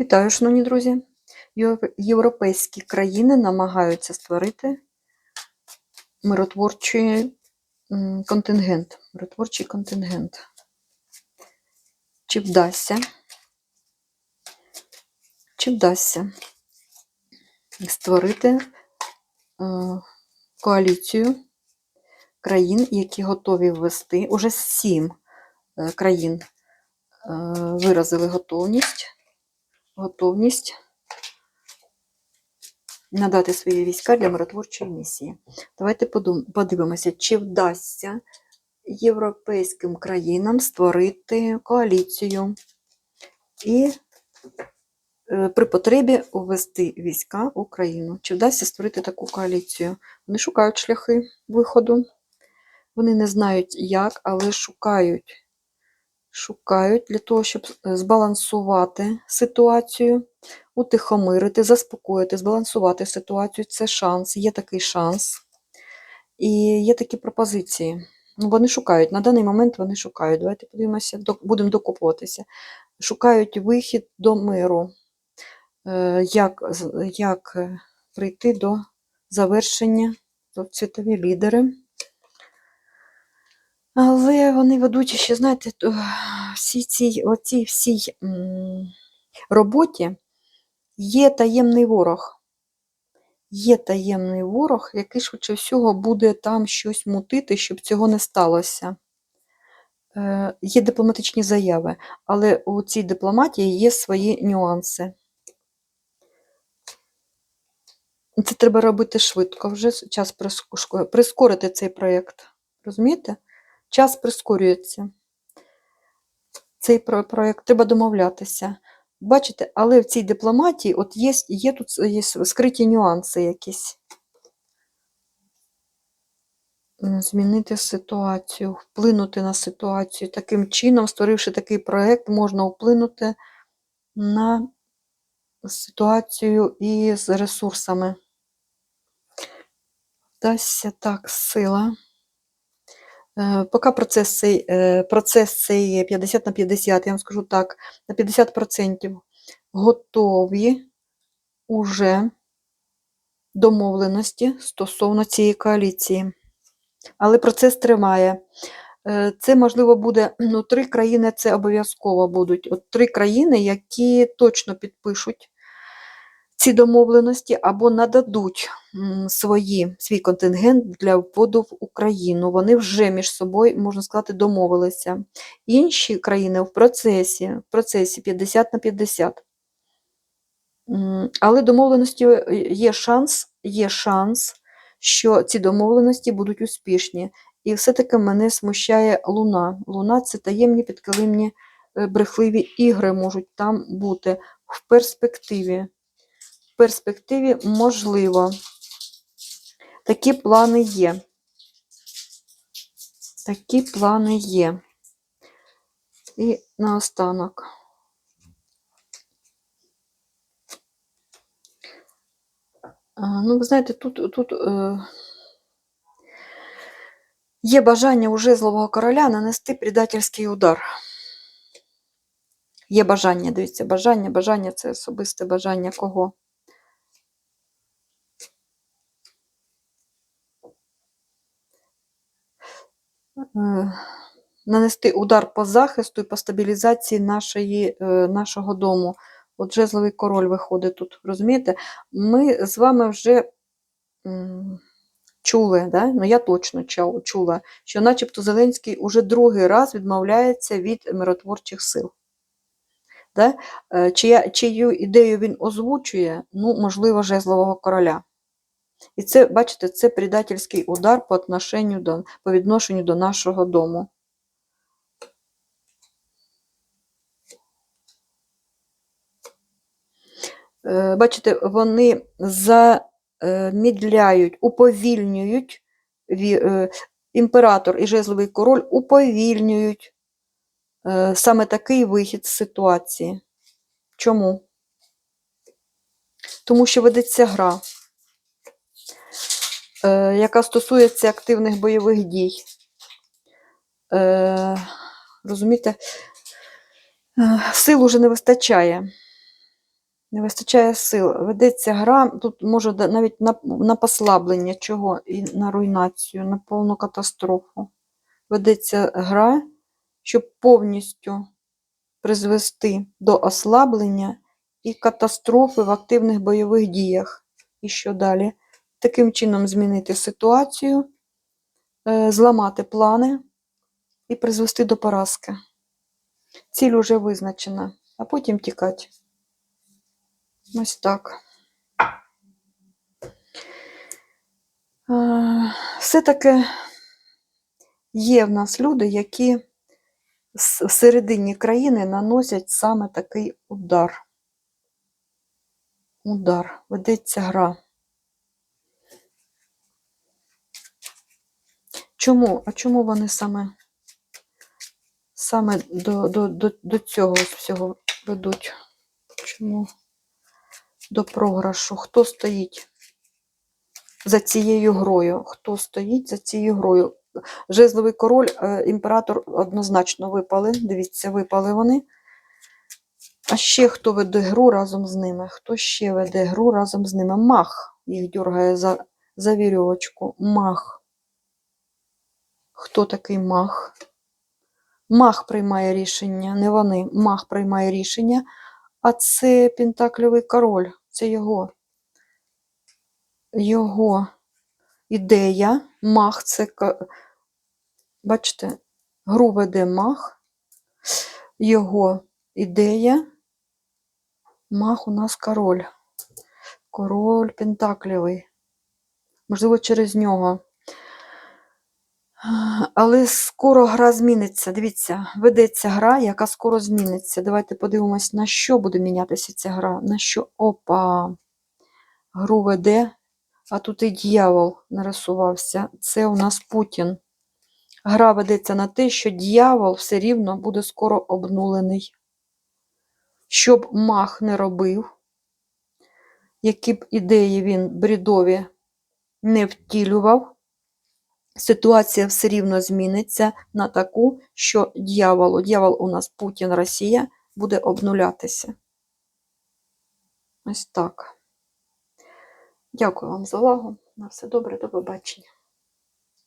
Вітаю, шановні друзі! Європейські країни намагаються створити миротворчий контингент. Миротворчий контингент. Чи вдасться? Чи вдасться створити е, коаліцію країн, які готові ввести, уже сім е, країн е, виразили готовність готовність надати свої війська для миротворчої місії. Давайте подивимося, чи вдасться європейським країнам створити коаліцію і е, при потребі увести війська в Україну. Чи вдасться створити таку коаліцію? Вони шукають шляхи виходу. Вони не знають як, але шукають шукають для того, щоб е, збалансувати ситуацію, утихомирити, заспокоїти, збалансувати ситуацію. Це шанс, є такий шанс. І є такі пропозиції. Ну, вони шукають, на даний момент вони шукають. Давайте подивимося, будемо докопуватися. Шукають вихід до миру. Е, Як, як е, прийти до завершення, до світові лідери. Але вони ведуть ще, знаєте, всі цій, оцій всій роботі є таємний ворог. Є таємний ворог, який швидше всього буде там щось мутити, щоб цього не сталося. Е, є дипломатичні заяви, але у цій дипломатії є свої нюанси. Це треба робити швидко, вже час прискорити цей проєкт. Розумієте? Час прискорюється. Цей про- проєкт треба домовлятися. Бачите, але в цій дипломатії от є, є тут є скриті нюанси якісь. Змінити ситуацію, вплинути на ситуацію. Таким чином, створивши такий проєкт, можна вплинути на ситуацію і з ресурсами. Дасться так, сила. Е, Поки процес цей, е, процес цей 50 на 50, я вам скажу так, на 50% готові уже домовленості стосовно цієї коаліції. Але процес триває. Е, Це, можливо, буде, ну, три країни це обов'язково будуть. От три країни, які точно підпишуть ці домовленості або нададуть свої, свій контингент для вводу в Україну. Вони вже між собою, можна сказати, домовилися. Інші країни в процесі, в процесі 50 на 50. Але домовленості е, є шанс, є шанс, що ці домовленості будуть успішні. І все-таки мене смущає луна. Луна це таємні підкилимні е, брехливі ігри можуть там бути в перспективі. Перспективі можливо. Такі плани є. Такі плани є. І наостанок. Ну, ви знаєте, тут, тут е, є бажання у жезлового короля нанести предательський удар. Є бажання, дивіться, бажання, бажання це особисте бажання кого? Нанести удар по захисту і по стабілізації нашої, е, нашого дому. От жезловий король виходить тут, розумієте? Ми з вами вже чули, да? ну я точно чула, що начебто Зеленський уже другий раз відмовляється від миротворчих сил. Да? Е, чию ідею він озвучує, ну, можливо, жезлового короля. І це, бачите, це предательський удар по, отношенню до, по відношенню до нашого дому. Е, Бачите, вони замідляють, уповільнюють е, імператор і жезловий король уповільнюють е, саме такий вихід з ситуації. Чому? Тому що ведеться гра, е, яка стосується активних бойових дій. Е, розумієте, е, сил уже не вистачає. Не вистачає сил. Ведеться гра, тут може навіть на, на послаблення чого і на руйнацію, на повну катастрофу. Ведеться гра, щоб повністю призвести до ослаблення і катастрофи в активних бойових діях. І що далі? Таким чином змінити ситуацію, е, зламати плани і призвести до поразки. Ціль уже визначена, а потім тікати. Ось так. Е, Все-таки є в нас люди, які всередині країни наносять саме такий удар. Удар. Ведеться гра. Чому? А чому вони саме, саме до, до, до, до цього всього ведуть? Чому? До програшу. Хто стоїть за цією грою? Хто стоїть за цією грою? Жезловий король, е, імператор однозначно випали. Дивіться, випали вони. А ще хто веде гру разом з ними? Хто ще веде гру разом з ними? Мах їх дергає за, за вірьовочку. Мах. Хто такий мах? Мах приймає рішення, не вони. Мах приймає рішення, а це Пентакльовий король. Це його. Його ідея. Мах це. Бачите, гру веде мах. Його ідея. Мах у нас король. Король Пентаклєвий. Можливо, через нього. Але скоро гра зміниться. Дивіться, ведеться гра, яка скоро зміниться. Давайте подивимось, на що буде мінятися ця гра. На що. Опа! Гру веде, а тут і дьявол нарисувався. Це у нас Путін. Гра ведеться на те, що дьявол все рівно буде скоро обнулений. Щоб мах не робив, які б ідеї він бредові не втілював, ситуація все рівно зміниться на таку, що дьявол, дьявол у нас Путін, Росія, буде обнулятися. Ось так. Дякую вам за увагу. На все добре, до побачення.